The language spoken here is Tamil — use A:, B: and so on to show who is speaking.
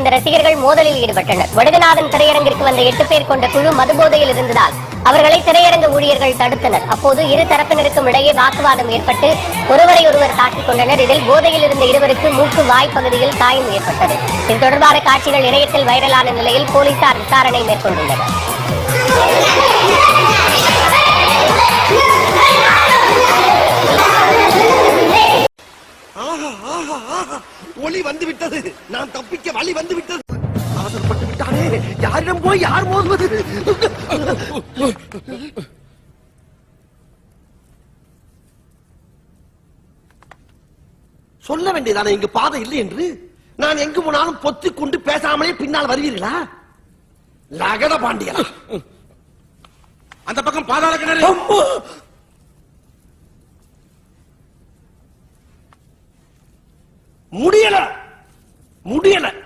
A: வந்த ரசிகர்கள் மோதலில் ஈடுபட்டனர். வடுகநாதன் திரையரங்கிற்கு வந்த எட்டு பேர் கொண்ட குழு மதுபோதையில் இருந்ததால் அவர்களை திரையரங்க ஊழியர்கள் தடுத்தனர். அப்போது இரு தரப்பினருக்கும் இடையே வாக்குவாதம் ஏற்பட்டு ஒருவரை ஒருவர் தாக்கிக் கொண்டனர். இதில் போதையில் இருந்த இருவருக்கு மூக்கு வாய் பகுதியில் காயம் ஏற்பட்டது. இது தொடர்பான காட்சிகள் இணையத்தில் வைரலான நிலையில் போலீசார் விசாரணை மேற்கொண்டுள்ளனர்.
B: ஒளி வந்து விட்டது நான் தப்பிக்க வழி வந்து விட்டது அவசரப்பட்டு விட்டானே. யாரிடம் போய் யார் மோதுவது? சொல்ல வேண்டியதானே இங்கு பாதை இல்லை என்று? நான் எங்கு போனாலும் பொத்திக் கொண்டு பேசாமலே பின்னால் வருவீர்களா? லகட பாண்டியா
C: அந்த பக்கம் பாதாள கிணறு.
B: முடியல. முடியல.